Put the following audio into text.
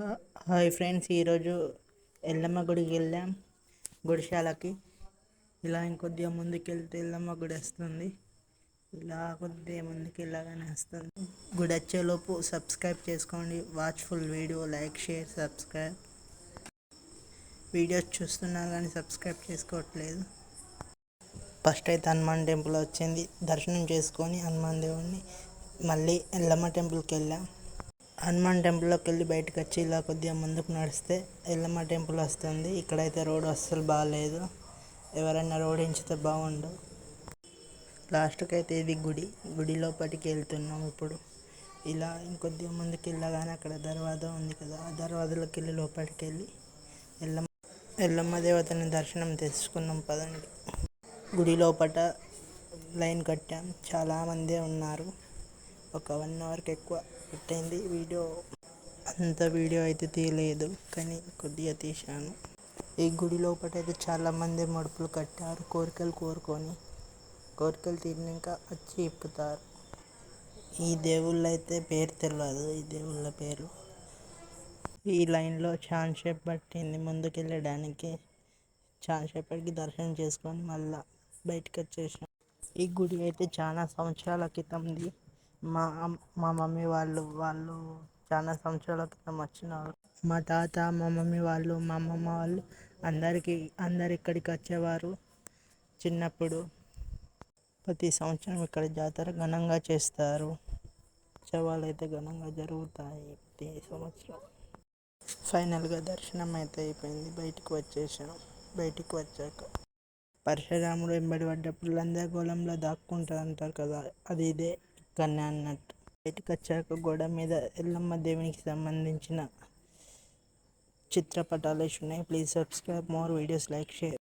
Hi friends ఈరోజు ఎల్లమ్మ గుడికి వెళ్ళాం గుడిశాలకి ఇలా ఇంకొద్దిగా ముందుకెళ్తే ఎల్లమ్మ గుడి వస్తుంది. ఇలా కొద్దిగా ముందుకెళ్ళగానే వస్తుంది. గుడి వచ్చేలోపు సబ్స్క్రైబ్ చేసుకోండి. Watch full video like share subscribe. Videos చూస్తున్నా కానీ సబ్స్క్రైబ్ చేసుకోవట్లేదు. ఫస్ట్ అయితే హనుమాన్ టెంపుల్ వచ్చింది. దర్శనం చేసుకొని హనుమాన్ దేవుడిని మళ్ళీ ఎల్లమ్మ టెంపుల్కి వెళ్ళాం. హనుమాన్ టెంపుల్లోకి వెళ్ళి బయటకు వచ్చి ఇలా కొద్దిగా ముందుకు నడిస్తే ఎల్లమ్మ టెంపుల్ వస్తుంది. ఇక్కడైతే రోడ్ అస్సలు బాగాలేదు ఎవరైనా రోడ్ ఎంచితే బాగుండు. లాస్ట్కి అయితే ఇది గుడి. గుడి లోపలికి వెళ్తున్నాం ఇప్పుడు. ఇలా ఇంకొద్దిగా ముందుకు వెళ్ళగానే అక్కడ దర్వాజా ఉంది కదా ఆ దర్వాజాలోకి వెళ్ళి లోపలికి వెళ్ళి ఎల్లమ్మ ఎల్లమ్మ దేవతని దర్శనం తెచ్చుకున్నాం పదండి. గుడి లోపట లైన్ కట్టాం. చాలామందే ఉన్నారు. ఒక వన్ అవర్కి ఎక్కువ పెట్టింది. వీడియో అంత వీడియో అయితే తీయలేదు కానీ కొద్దిగా తీశాను. ఈ గుడి లోపట అయితే చాలామంది మడుపులు కట్టారు. కోరికలు కోరుకొని కోరికలు తీరినాక వచ్చి ఇప్పుతారు. ఈ దేవుళ్ళు అయితే పేరు తెలియదు ఈ దేవుళ్ళ పేరు ఈ లైన్లో ఛాన్స్ పట్టింది. ముందుకు వెళ్ళడానికి చాలా దర్శనం చేసుకొని మళ్ళా బయటకు వచ్చేసాం ఈ గుడి అయితే చాలా సంవత్సరాల క్రితంది. మా మా మమ్మీ వాళ్ళు వాళ్ళు చాలా సంవత్సరాల క్రితం వచ్చినారు. మా తాత మా మమ్మీ వాళ్ళు మా అమ్మమ్మ వాళ్ళు అందరికీ అందరు ఇక్కడికి వచ్చేవారు చిన్నప్పుడు. ప్రతి సంవత్సరం ఇక్కడ జాతర ఘనంగా చేస్తారు. ఉత్సవాలు అయితే ఘనంగా జరుగుతాయి ప్రతి సంవత్సరం. ఫైనల్గా దర్శనం అయితే అయిపోయింది. బయటికి వచ్చేసాం. బయటికి వచ్చాక పరశురాముడు వెంబడి పడ్డప్పుడు లందగోళంలో దాక్కుంటారు అంటారు కదా అది ఇదే. ఇక్కడనే అన్నట్టు. బయటకు వచ్చాక గోడ మీద ఎల్లమ్మ దేవునికి సంబంధించిన చిత్రపటాలు వేసి ఉన్నాయి. Please subscribe more videos like share